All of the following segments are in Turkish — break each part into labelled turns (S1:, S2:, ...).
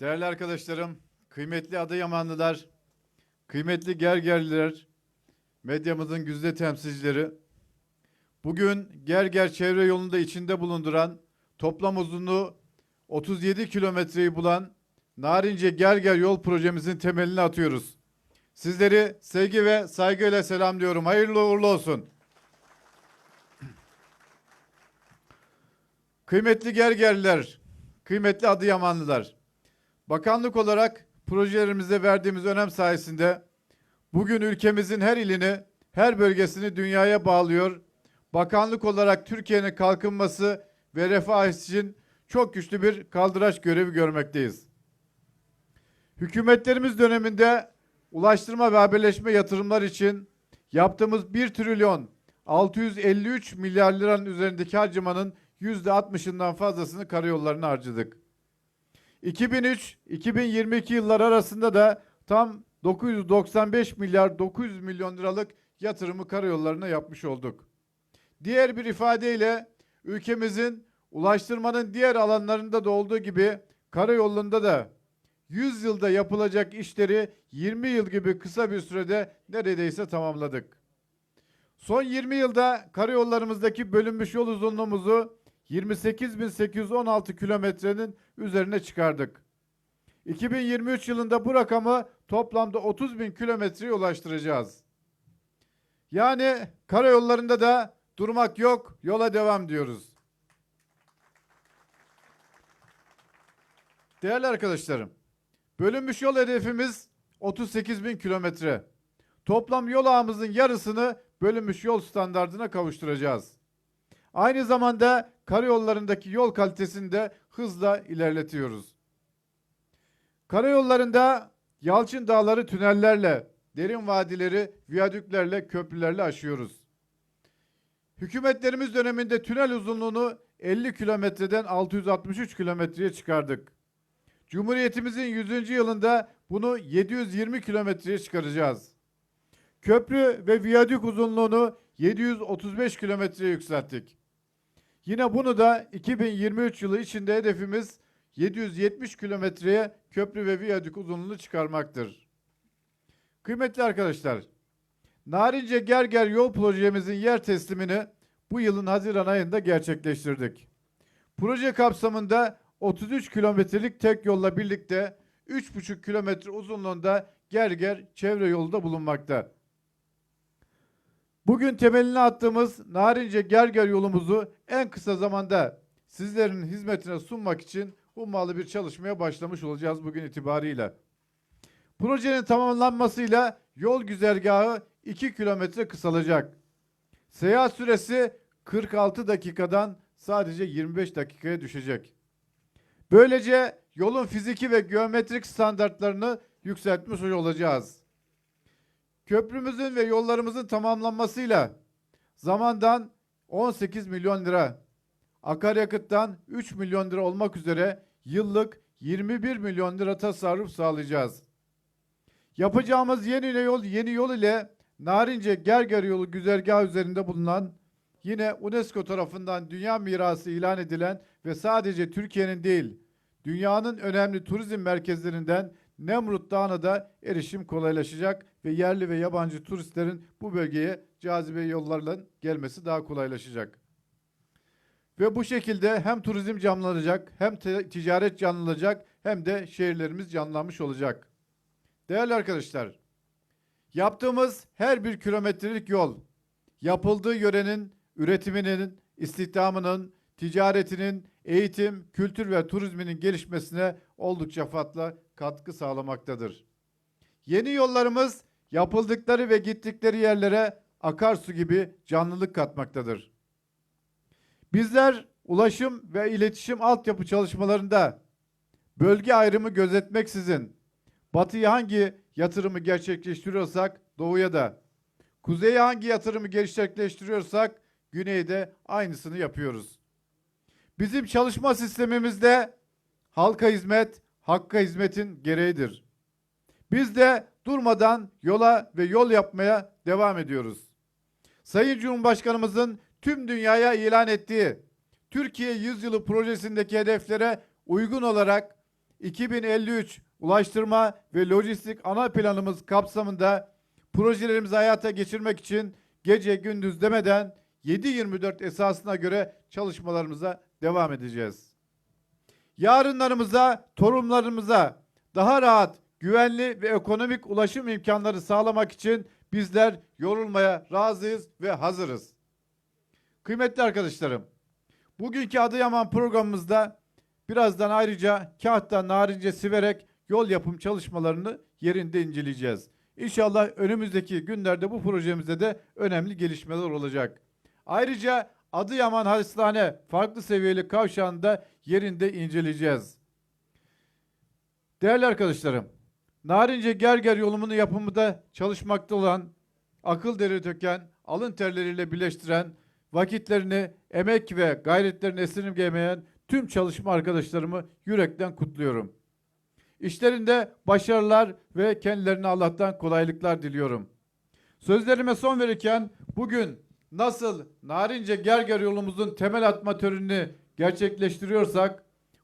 S1: Değerli arkadaşlarım, kıymetli Adıyamanlılar, kıymetli Gergerliler, medyamızın güzde temsilcileri, bugün Gerger çevre yolunda içinde bulunduran, toplam uzunluğu 37 kilometreyi bulan Narince Gerger yol projemizin temelini atıyoruz. Sizleri sevgi ve saygıyla selamlıyorum. Hayırlı uğurlu olsun. Kıymetli Gergerliler, kıymetli Adıyamanlılar, Bakanlık olarak projelerimize verdiğimiz önem sayesinde bugün ülkemizin her ilini, her bölgesini dünyaya bağlıyor. Bakanlık olarak Türkiye'nin kalkınması ve refah için çok güçlü bir kaldıraç görevi görmekteyiz. Hükümetlerimiz döneminde ulaştırma ve haberleşme yatırımlar için yaptığımız 1 trilyon 653 milyar liranın üzerindeki harcamanın %60'ından fazlasını karayollarına harcadık. 2003-2022 yıllar arasında da tam 995 milyar 900 milyon liralık yatırımı karayollarına yapmış olduk. Diğer bir ifadeyle ülkemizin ulaştırmanın diğer alanlarında da olduğu gibi karayolunda da 100 yılda yapılacak işleri 20 yıl gibi kısa bir sürede neredeyse tamamladık. Son 20 yılda karayollarımızdaki bölünmüş yol uzunluğumuzu 28.816 kilometrenin üzerine çıkardık. 2023 yılında bu rakamı toplamda 30 bin kilometreye ulaştıracağız. Yani karayollarında da durmak yok, yola devam diyoruz. Değerli arkadaşlarım, bölünmüş yol hedefimiz 38 bin kilometre. Toplam yol ağımızın yarısını bölünmüş yol standardına kavuşturacağız. Aynı zamanda karayollarındaki yol kalitesini de hızla ilerletiyoruz. Karayollarında Yalçın Dağları tünellerle, derin vadileri viyadüklerle, köprülerle aşıyoruz. Hükümetlerimiz döneminde tünel uzunluğunu 50 kilometreden 663 kilometreye çıkardık. Cumhuriyetimizin 100. yılında bunu 720 kilometreye çıkaracağız. Köprü ve viyadük uzunluğunu 735 kilometreye yükselttik. Yine bunu da 2023 yılı içinde hedefimiz 770 kilometreye köprü ve viyadük uzunluğunu çıkarmaktır. Kıymetli arkadaşlar, Narince Gerger yol projemizin yer teslimini bu yılın Haziran ayında gerçekleştirdik. Proje kapsamında 33 kilometrelik tek yolla birlikte 3,5 kilometre uzunluğunda Gerger çevre yolu da bulunmakta. Bugün temelini attığımız Narince Gerger yolumuzu en kısa zamanda sizlerin hizmetine sunmak için ummalı bir çalışmaya başlamış olacağız bugün itibariyle. Projenin tamamlanmasıyla yol güzergahı 2 kilometre kısalacak. Seyahat süresi 46 dakikadan sadece 25 dakikaya düşecek. Böylece yolun fiziki ve geometrik standartlarını yükseltmiş olacağız. Köprümüzün ve yollarımızın tamamlanmasıyla zamandan 18 milyon lira, akaryakıttan 3 milyon lira olmak üzere yıllık 21 milyon lira tasarruf sağlayacağız. Yapacağımız yeni yol yeni yol ile Narince Gerger yolu güzergahı üzerinde bulunan yine UNESCO tarafından dünya mirası ilan edilen ve sadece Türkiye'nin değil dünyanın önemli turizm merkezlerinden Nemrut Dağı'na da erişim kolaylaşacak ve yerli ve yabancı turistlerin bu bölgeye cazibe yollarla gelmesi daha kolaylaşacak. Ve bu şekilde hem turizm canlanacak, hem ticaret canlanacak, hem de şehirlerimiz canlanmış olacak. Değerli arkadaşlar, yaptığımız her bir kilometrelik yol, yapıldığı yörenin üretiminin, istihdamının, ticaretinin, eğitim, kültür ve turizminin gelişmesine oldukça fazla katkı sağlamaktadır. Yeni yollarımız yapıldıkları ve gittikleri yerlere akarsu gibi canlılık katmaktadır. Bizler ulaşım ve iletişim altyapı çalışmalarında bölge ayrımı gözetmeksizin batıya hangi yatırımı gerçekleştiriyorsak doğuya da, kuzeye hangi yatırımı gerçekleştiriyorsak güneyde aynısını yapıyoruz. Bizim çalışma sistemimizde halka hizmet, hakka hizmetin gereğidir. Biz de durmadan yola ve yol yapmaya devam ediyoruz. Sayın Cumhurbaşkanımızın tüm dünyaya ilan ettiği Türkiye Yüzyılı projesindeki hedeflere uygun olarak 2053 ulaştırma ve lojistik ana planımız kapsamında projelerimizi hayata geçirmek için gece gündüz demeden 7-24 esasına göre çalışmalarımıza devam edeceğiz. Yarınlarımıza, torunlarımıza daha rahat, güvenli ve ekonomik ulaşım imkanları sağlamak için bizler yorulmaya razıyız ve hazırız. Kıymetli arkadaşlarım, bugünkü Adıyaman programımızda birazdan ayrıca Kaht'tan Narince Siverek yol yapım çalışmalarını yerinde inceleyeceğiz. İnşallah önümüzdeki günlerde bu projemizde de önemli gelişmeler olacak. Ayrıca Adıyaman Hastane farklı seviyeli kavşağında yerinde inceleyeceğiz. Değerli arkadaşlarım, Narince Gerger yolumunu yapımında çalışmakta olan, akıl deri döken, alın terleriyle birleştiren, vakitlerini, emek ve gayretlerini esirgemeyen tüm çalışma arkadaşlarımı yürekten kutluyorum. İşlerinde başarılar ve kendilerine Allah'tan kolaylıklar diliyorum. Sözlerime son verirken bugün nasıl Narince Gerger yolumuzun temel atma törenini gerçekleştiriyorsak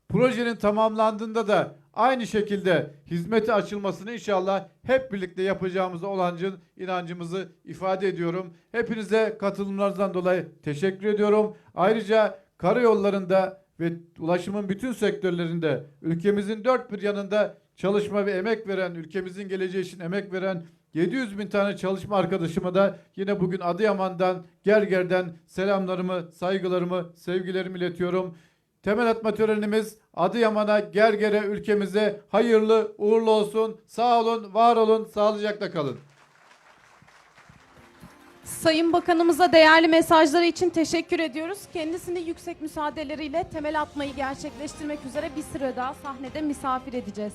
S1: projenin tamamlandığında da aynı şekilde hizmete açılmasını inşallah hep birlikte yapacağımıza olancın inancımızı ifade ediyorum. Hepinize katılımlarınızdan dolayı teşekkür ediyorum. Ayrıca karayollarında ve ulaşımın bütün sektörlerinde ülkemizin dört bir yanında çalışma ve emek veren, ülkemizin geleceği için emek veren 700 bin tane çalışma arkadaşıma da yine bugün Adıyaman'dan, Gerger'den selamlarımı, saygılarımı, sevgilerimi iletiyorum. Temel atma törenimiz Adıyaman'a, Gerger'e, ülkemize hayırlı, uğurlu olsun. Sağ olun, var olun, sağlıcakla kalın.
S2: Sayın Bakanımıza değerli mesajları için teşekkür ediyoruz. Kendisini yüksek müsaadeleriyle temel atmayı gerçekleştirmek üzere bir süre daha sahnede misafir edeceğiz.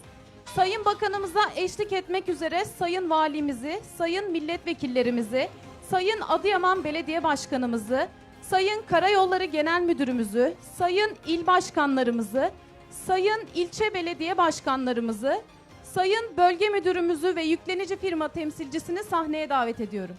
S2: Sayın Bakanımıza eşlik etmek üzere Sayın Valimizi, Sayın Milletvekillerimizi, Sayın Adıyaman Belediye Başkanımızı, Sayın Karayolları Genel Müdürümüzü, Sayın İl Başkanlarımızı, Sayın İlçe Belediye Başkanlarımızı, Sayın Bölge Müdürümüzü ve yüklenici firma temsilcisini sahneye davet ediyorum.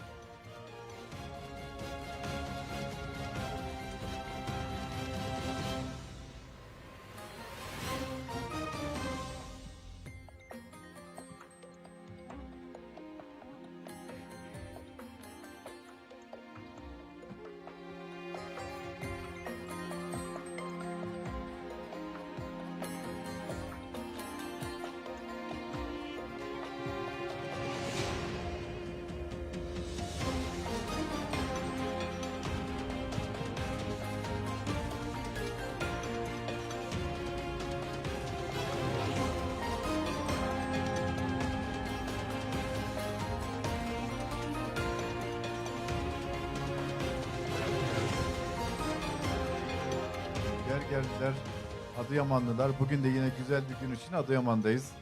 S1: Gergerliler, Adıyamanlılar. Bugün de yine güzel bir gün için Adıyaman'dayız.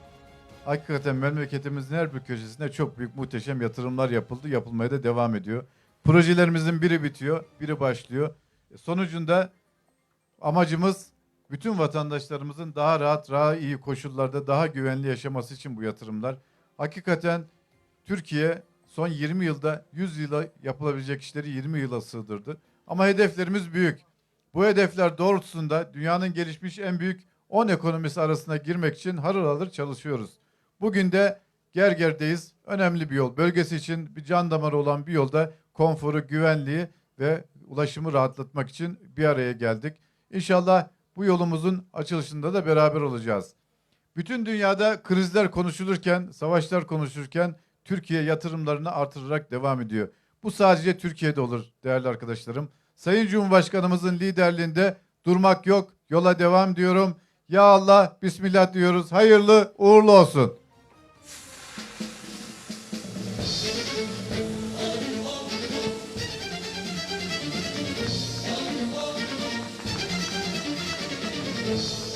S1: Hakikaten memleketimizin her bir köşesinde çok büyük muhteşem yatırımlar yapıldı. Yapılmaya da devam ediyor. Projelerimizin biri bitiyor, biri başlıyor. E, Sonucunda amacımız bütün vatandaşlarımızın daha rahat, daha iyi koşullarda, daha güvenli yaşaması için bu yatırımlar. Hakikaten Türkiye son 20 yılda 100 yıla yapılabilecek işleri 20 yıla sığdırdı. Ama hedeflerimiz büyük. Bu hedefler doğrultusunda dünyanın gelişmiş en büyük 10 ekonomisi arasına girmek için harıl harıl çalışıyoruz. Bugün de Gerger'deyiz. Önemli bir yol. Bölgesi için bir can damarı olan bir yolda konforu, güvenliği ve ulaşımı rahatlatmak için bir araya geldik. İnşallah bu yolumuzun açılışında da beraber olacağız. Bütün dünyada krizler konuşulurken, savaşlar konuşurken Türkiye yatırımlarını artırarak devam ediyor. Bu sadece Türkiye'de olur değerli arkadaşlarım. Sayın Cumhurbaşkanımızın liderliğinde durmak yok. Yola devam diyorum. Ya Allah bismillah diyoruz. Hayırlı uğurlu olsun. Thank you.